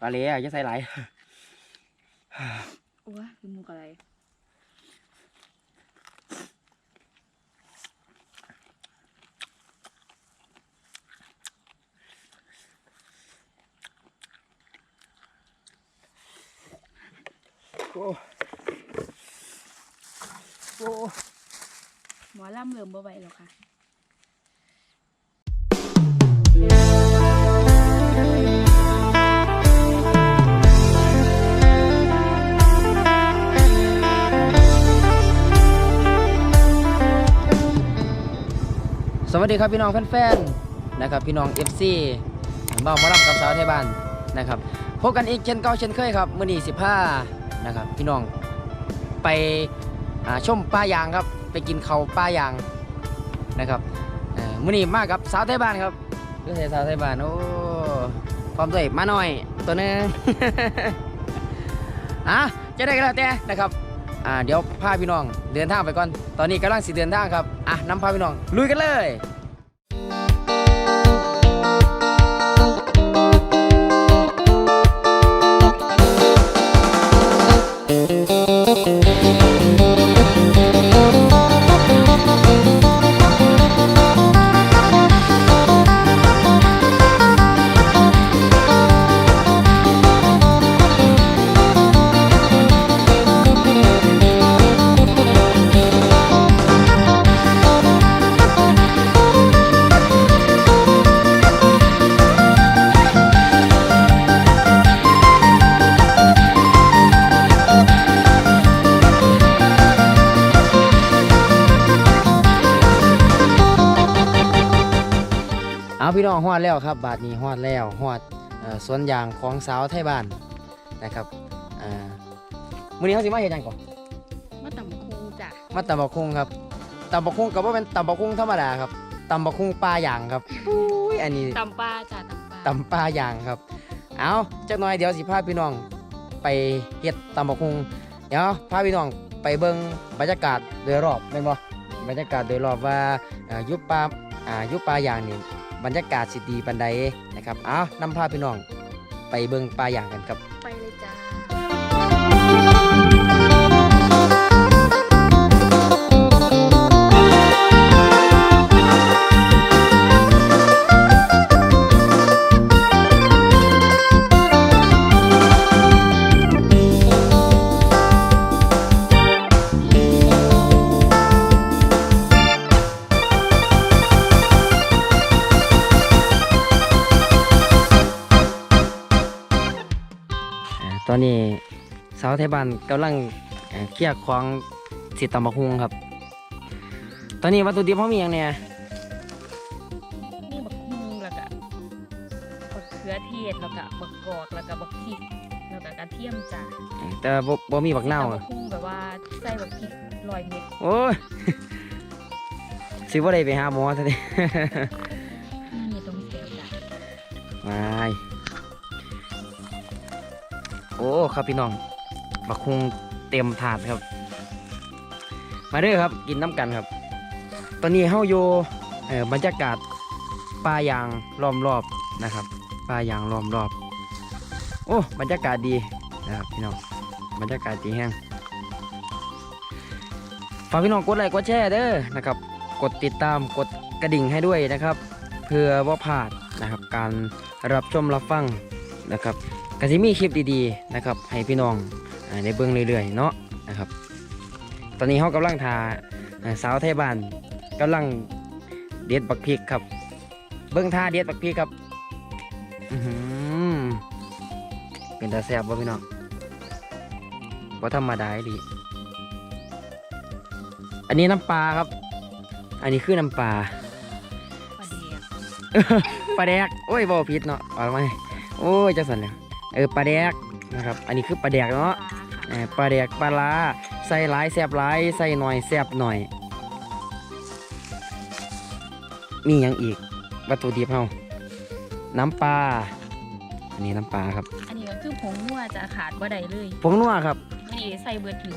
ปลาเละจะใส่หลายโอ้ยคือมุกอะไรโอ้โอ้หมอล่ำเริ่มบ่ไหวแล้วค่ะ วัสดีครับพี่น้องแฟนๆนะครับพี่น้อง FC เบามารับกับสาวไทยบ้านนะครับพบกันอีกเช่นเก่าเช่นเคยครับมื้อนี้15นะครับพี่น้องไปอ่าชมป้ายางครับไปกินเขาป้ายางนะครับเมื้อนี้มากับสาวไทยบ้านครับคือใส่สาวไทยบ้านโอ้พร้อมด้วยมาหน่อยตัวนึงอะจะได้กันแล้วแต่นะครับอ่าเดี๋ยวพาพี่น้องเดินทางไปก่อน ตอนนี้กำลังสิเดินทางครับ อะนำพาพี่น้อง ลุยกันเลย Música เอาพี่น้องฮอดแล้วครับบาทนี้ฮอดแล้วฮอดเอ่อสวนยางของสาวไทยบ้านนะครับอ่ามื้อนี้เขาสิมาเฮ็ดหยังก่อนมาต่ำคูจ้ะมาตำบักคุงครับตำบักคุงก็บ่เป็นตำบักคุงธรรมดาครับตำบักคุงปลาย่างครับอุ้ยอันนี้ต่ำปลาจ้ะต่ำปลาตำปลาย่างครับ เอาจักหน่อยเดี๋ยวสิพาพี่น้องไปเฮ็ดตำบักคุงเดี๋ยวพาพี่น้องไปเบิ่งบรรยากาศโดยรอบแม่นบ่บรรยากาศโดยรอบว่าเอ่ออยุบปลาอ่าอยุบปลาย่างนี่ บรรยากาศสิดีปันใดนะครับ เอานำพาพี่น้องไปเบิ่งปลาอย่างกันครับ บ้านกำลังเอ่อเคลียร์ของสิตำบักฮุงครับ ตอนนี้วัตถุดิบเขามีอย่างเนี่ยนี่บักฮุงแล้วก็บักเขือเทศแล้วก็บักกอกแล้วก็บักพริกแล้วก็กระเทียมจ้ะแต่บ่บ่มีบักเน่าวแต่บัอะกฮุงแบบว่าใส่บักพริกลอยเม็ดโอ้ยสิบ่ได้ไปหาหมอซะดินี่ตรงเสียวจ้ะวายโอ้ครับพี่น้อง บักฮุงเต็มถาดครับ มาเด้อครับกินน้ำกันครับ ตอนนี้เฮาอยู่เอ่อบรรยากาศป่ายางล้อมรอบนะครับป่ายางล้อมรอบ โอ้บรรยากาศดีนะครับพี่น้องบรรยากาศดีแห้งฝากพี่น้องกดไลค์กดแชร์เด้อนะครับ กดติดตามกดกระดิ่งให้ด้วยนะครับ เพื่อว่าพลาดนะครับ การรับชมรับฟังนะครับกสิมีคลิปดีๆนะครับ ให้พี่น้อง อ่าได้เบิ่งเรื่อยๆเนาะนะครับ ตอนนี้เขากำลังทาอ่าสาวไทยบ้านกำลังเด็ดบักพริกครับ เบิ่งท่าเด็ดบักพริกครับอื้อหือเป็นตาแซ่บบ่พี่น้องบ่ธรรมดาอีหลีอันนี้น้ำปลาครับ อันนี้คือน้ำปลาปลาเดียกปลาแดก โอ้ยบ่ผิดเนาะเอาไหมโอ้ยจังสันเลยเออปลาแดก นะครับ อันนี้คือปลาแดกปลาเนาะค่ะเออปลาแดกปลาลาใส่หลายแซ่บหลายใส่หน่อยแซ่บหน่อย มีหยังอีกวัตถุดิบเฮาน้ำปลาอันนี้น้ำปลาครับ อันนี้ก็คือผงนัวจะขาดบ่ได้เลยผงนัวครับอันนี้ใส่เบิดถึง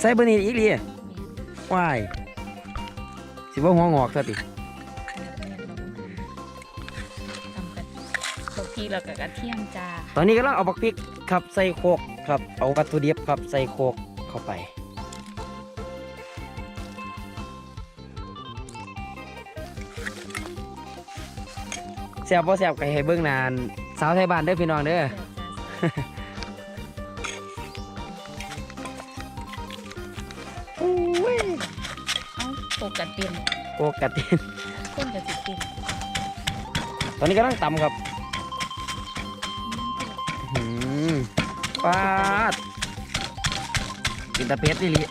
ใส่เบอร์นี้อีกลีว้ายสิบ่หัวงอกซะติ ริกแล้วก็กระเทียมจ้าตอนนี้กำลังเอาบักพริกครับใส่โคกครับเอาวัตถุดิบครับใส่โคกเข้าไปแซ่บบ่แซ่บก็ให้เบิ่งหนาน สาวไทยบ้านเด้อพี่น้องเด้อแซ่บจ้าอุ้ยเอาปกตินโคกกระเทียมคนจะสิกินตอนนี้กำลังตำครับ ปาดกินตะเพ็ดนี่ลิ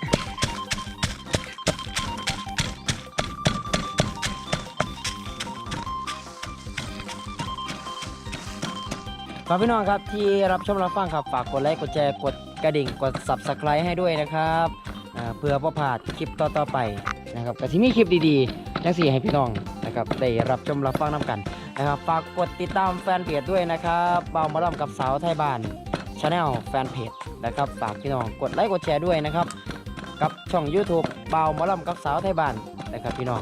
ฝากพี่น้องครับที่รับชมรับฟังครับฝากกดไลค์กดแชร์กดกระดิ่งกด subscribe ให้ด้วยนะครับอ่าเพื่อประพลาดคลิปต่อๆไปนะครับแต่ที่มีคลิปดีๆจังสี่ให้พี่น้องนะครับได้รับชมรับฟังน้ำกันนะครับฝากกดติดตามแฟนเพจด้วยนะครับเบามาล่ำกับสาวไทยบ้าน ชาแนลแฟนเพจนะครับฝากพี่น้องกดไลค์กดแชร์ด้วยนะครับ กับช่อง YouTube เบามาล่ำกับสาวไทยบ้านนะครับพี่น้อง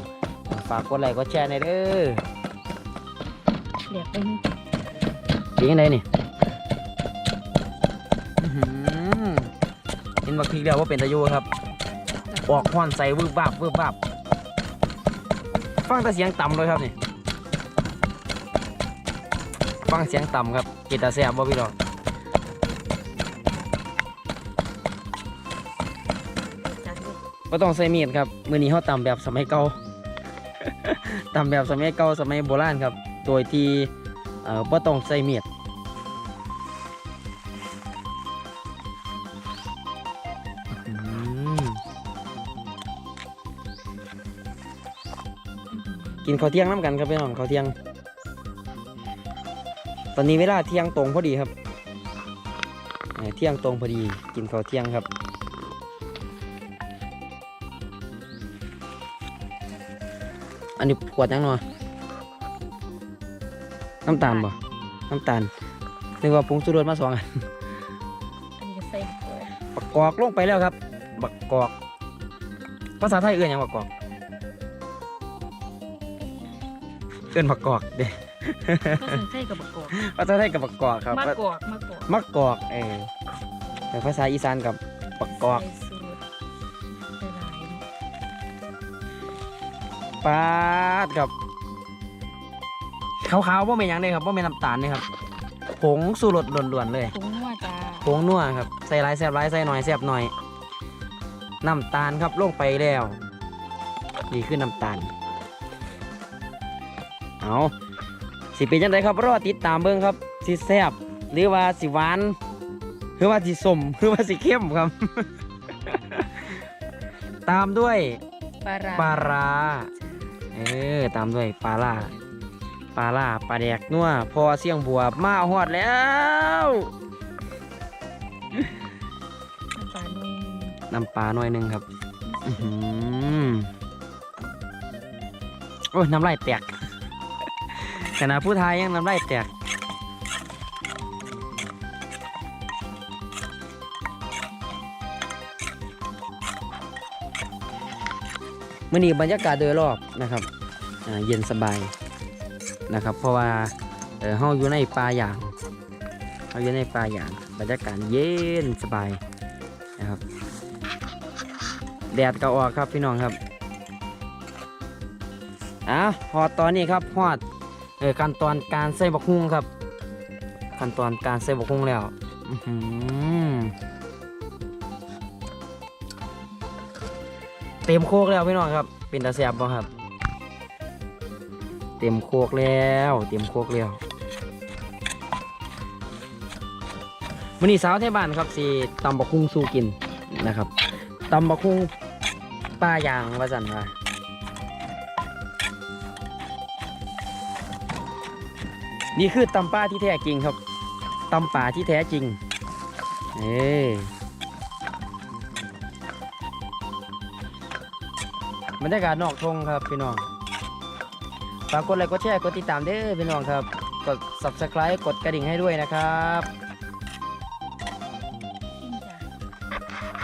ฝากกดไลค์กดแชร์ในอยเด้อเรียกเป็นเป็นยังไงนี่อื้อหือเห็นบักพริกเดียวว่าเป็นตะยูครับ ออกควันใส่วืบวับวืบวับฟังแต่เสียงต่ำเลยครับนี่ ฟังเสียงต่ำครับกินตาแซ่บบ่พี่น้อง ลูกก็ต้องใส่มีดครับมือนี้เขาตำแบบสมัยเก่า ตำแบบสมัยเก่าสมัยโบราณครับ โดยที่เอ่อบ่ต้องใส่มีดกินข้าวเที่ยงน้ำกันครับพี่น้องข้าวเที่ยง ตอนนี้เวลาเที่ยงตรงพอดีครับเอ่อเที่ยงตรงพอดี กินข้าวเที่ยงครับ อันนี้ขวดยังเนาะน้ำตาลบ่น้ำตาลนึกว่าผงชูรสมาสองอันอันนี้ก็ใส่เกลือบักกอกลงไปแล้วครับ บักกอก ภาษาไทยเอื้อนหยังบักกอก เอื้อนบักกอกเด้ก็สนใจกับบักกอกภาษาไทยกับบักกอกครับมากกอกมากกอกมักกอกเออแต่ภาษาอีสานกับบักกอก ใส่สูตรใส่ ปาดครับขาวๆว่าเป็นหยังเลยครับว่าเป็นน้ำตาลเลยครับผงสูรสล้วนๆเลยผงนัวจ้าผงนัวครับใส่หลายแซ่บหลายใส่หน่อยแซ่บหน่อยน้ำตาลครับลงไปแล้วนี่คือน้ำตาลเอาสิเป็นยังไงครับรอติดตามเบิ้งครับสิแซ่บหรือว่าสิหวานหรือว่าสิสมหรือว่าสิเข้มครับ ตามด้วยปลาร้าปลาร้าเออตามด้วยปลาล่าปลาล่าปลาแดกนัวพอเสียงบัวมาหอดแล้วน้ำปลาหน่อยหนึงน้ำปลาหน่อยหนึ่งครับอื้อหือโอ้ยน้ำลายแตกขณะผู้ทายยังน้ำลายแตก มื่อนี้บรรยากาศโดยรอบนะครับเย็นสบายนะครับ เพราะว่าเออเฮาอยู่ในป่าอย่างเฮาอยู่ในป่าอย่างบรรยากาศเย็นสบายนะครับแดดก็ออกครับพี่น้องครับอะฮอดตอนนี้ครับฮอดเออขั้นตอนการใส่บักฮุ่งครับขั้นตอนการใส่บักฮุ่งแล้วอื ต็มโคกแล้วพี่น้องครับ เป็นตาแสบบ่ครับ เต็มโคกแล้ว เต็มโคกแล้ววันนี้สาวไทยบ้านครับสิตำบักฮุ่งสู้กินนะครับตำบักหุ่งป้ายางว่าสันว่านี่คือตำป้าที่แท้จริงครับตำป่าที่แท้จริงเอ้ บรรยากาศนอกทงครับพี่น้องฝากกดไลค์กดแชร์กดติดตามเด้อพี่น้องครับ กด subscribe กดกระดิ่งให้ด้วยนะครับ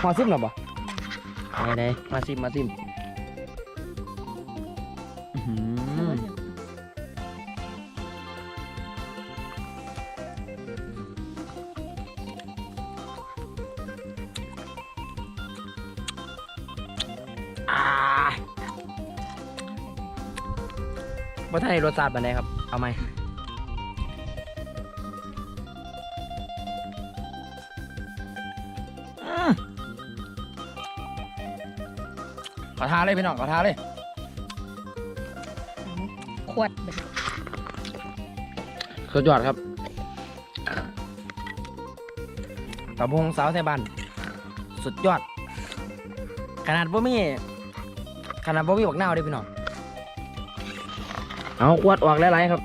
มาซิมหรอปะไหนไหนมาซิมมาซิม ว่าถ้าในรสชาติแบบไหนครับ เอาไหมขอทาเลยพี่น้องขอทาเลย ขวดแบบสุดยอดครับตะพงสาวไทยบ้านสุดยอด ขนาดบ่มี ขนาดบ่มีบักนาวเด้พี่น้อง เอาขวดออกหลายๆครับ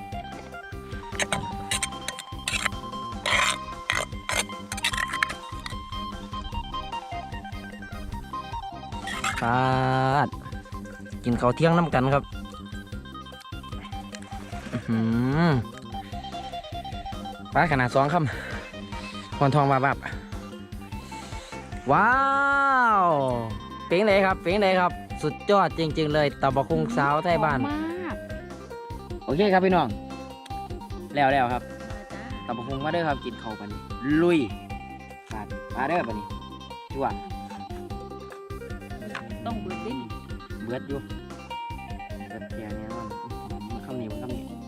ปาดกินข้าวเที่ยงน้ำกันครับอื้อหือปลาขนาดสองคำคอนทองมาแบบว้าวเปียงเลยครับเปียงเลยครับ สุดยอดจริง ๆ เลยตะบะคุงสาวไทยบ้านากโอ เคครับพี่น้อง แล้วแล้วครับมาจ้าตะบะคุงมาเด้อครับกินข้าวปะนี้ลุยปาดมาเด้อปะนี้จั่วต้องเบิดดิ้นเบิดอยู่เบิดเกียร์เนี่ยมันอื้อหือคำนี้มันคำนี้อื้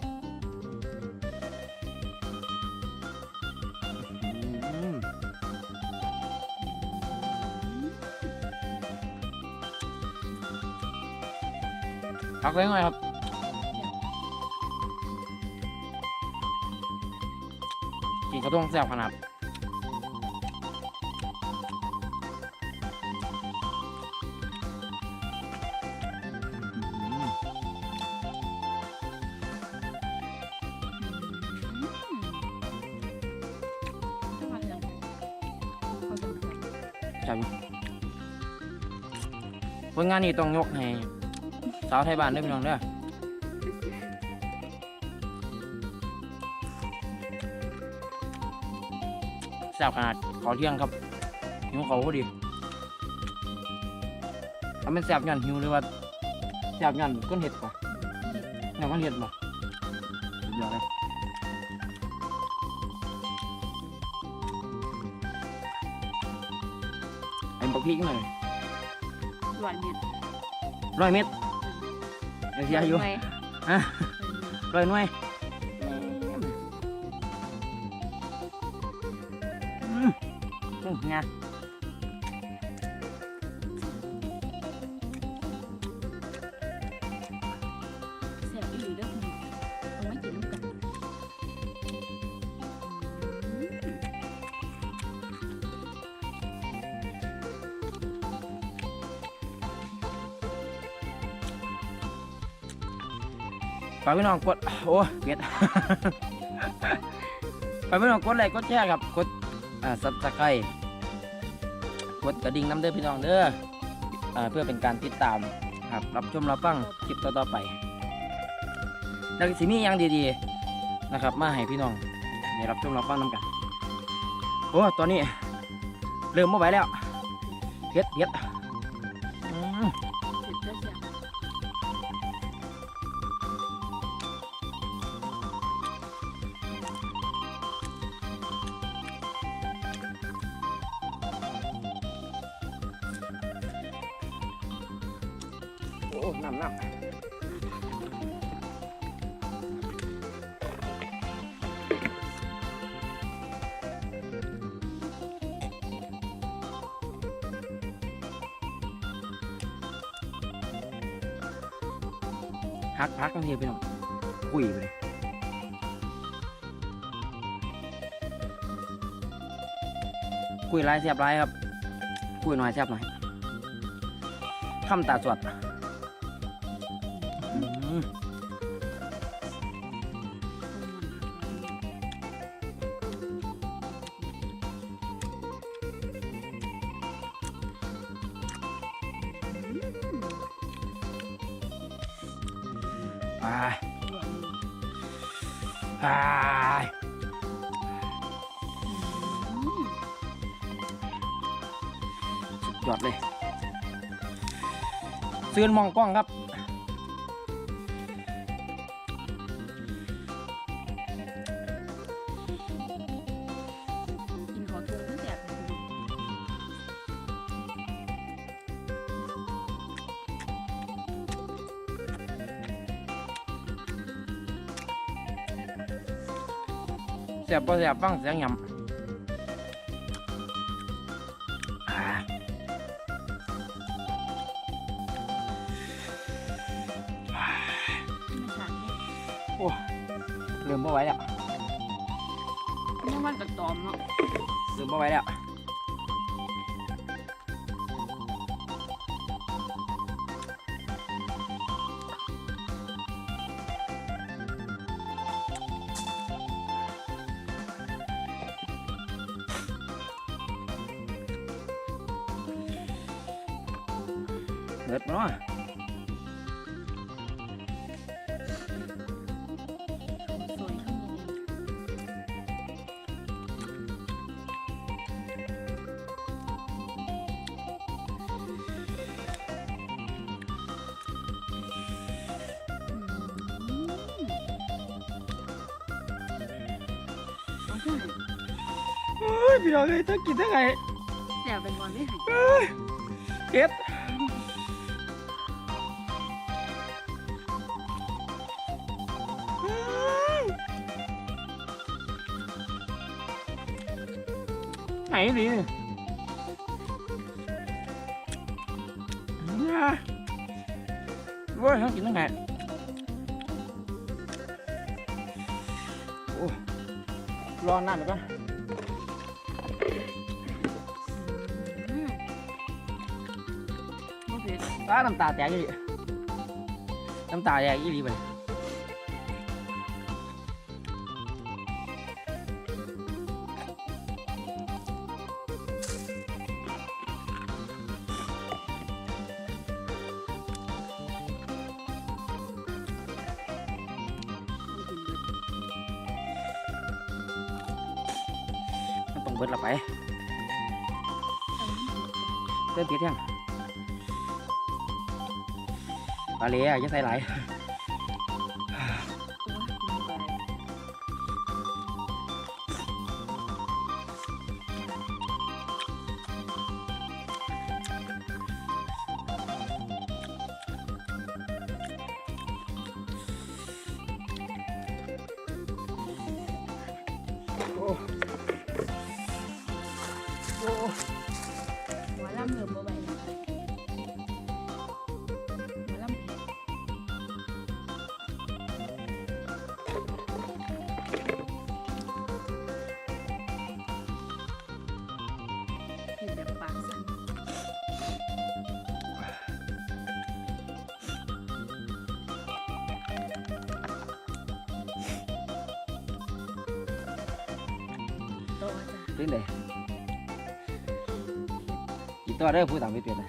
อหือพักไว้หน่อยครับ กินข้าวต้มแซ่บขนาดจังหวะจังเขาจังจังจับผลงานนี้ต้องยกให้สาวไทยบ้านด้วยพี่น้องเด้อ แซ่บขนาดขอเที่ยงครับหิวเขาพอดีทำเป็นแซ่บหย่อนหิวหรือว่าแซ่บหย่อนก้นเห็ดป่ะหย่อนก้นเห็ดป่ะสุดยอดเลยไอ้บักพริกหน่อยหวานเนี่ยร้อยเม็ดเดี๋ยวเสียอยู่ไหมฮะร้อยหน่วย อืมงเสียอีหลีเด้อคุณต้องไม่กินน้ำกันอืมฝากพี่น้องกด โอ้ยเผ็ดฝากพี่น้องกดไลค์กดแชร์ครับ กดอ่าซับสไครต์ กดกระดิ่งน้ำเด้อพี่น้องเด้ออเพื่อเป็นการติดตามครับรับชมรับฟังคลิปต่อๆไปแล้วสิมีอย่างดีๆนะครับ มาให้พี่น้องในรับชมรับฟังน้ำกันโอ้ตอนนี้เริ่มม่ไหวแล้วเฮ็ดเฮ็ด โอ้น้ำน้ำฮักพักกันทีพี่น้องกุยไปเลยกุยลายเสียบลายครับกุยหน่อยเสียบหน่อยคำตาสวด อืมไอืมยอดเลยซื้อมองกล้องครับ เสียบพอเสียบฟังเสียงยำ เด็ดมาเนาะสวยข้างในอืมเอาขึ้นเฮ้ยพี่น้องเอ้ยถ้ากินได้ไงแซ่บเป็นบอลไม่หายเก็บ ไหนดิเนี่ยโว้ยเขากินตั้งไงโอ้รอนานหรือเปล่าอืมบ่เผ็ดอ้าน้ำตาแตกอีหลีน้ำตาแตกอีหลีไปเลย ต้องเบิดละไปเริ่มติดยังปลาเลี้ยย่าใส่ไหลโอ้ ต่อจ้ะถึงไหนกินตัวเด้อผู้ต่างไม่เปลี่ยนนะ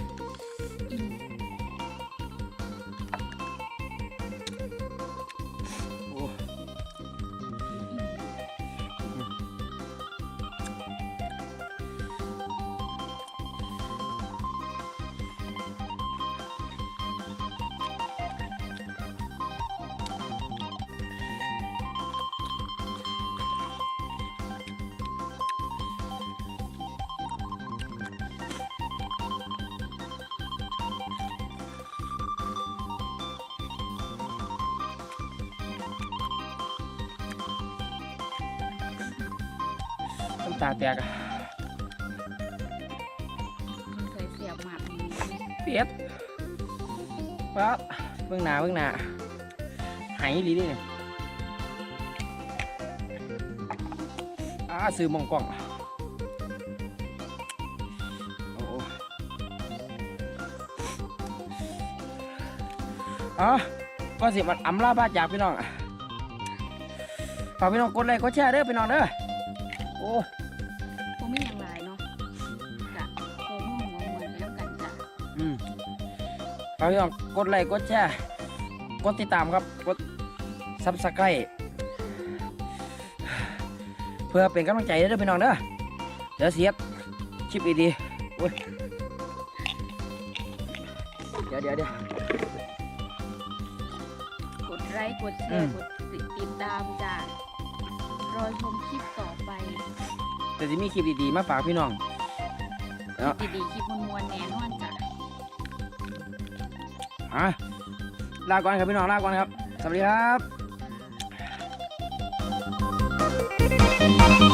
น้ำตาแตกอะมันเคยเสียบหมากนี้เปียดปั๊บเบื้องหน้าเบื้องหน้าหายอีหลีดิเนี่ยอ้าซื้อมองกล้องโอ้โอ้อ๋อก็สิมันอำลาบ้าจากพี่น้องฝากพี่น้องกดไลค์กดแชร์เด้อพี่น้องเด้อโอ้ากพี่น้องกดไลค์กดแชร์กดติดตามครับกดซับสไครต์เพื่อเป็นกำลังใจเด้อพี่น้องเด้อเดี๋ยวเสียบชิปดีๆโอ้ยเดี๋ยวเดี๋ยวเดี๋ยวกดไลค์กดแชอืร์มกดติดตามจ้ะรอชมคลิปต่อไปแต่จะมีคลิปดีๆ มาฝากพี่น้องคลิปดีๆคลิปมวลๆแน่นอนจ้ะ อะลาก่อนครับพี่น้องลาก่อนครับ สวัสดีครับสครับ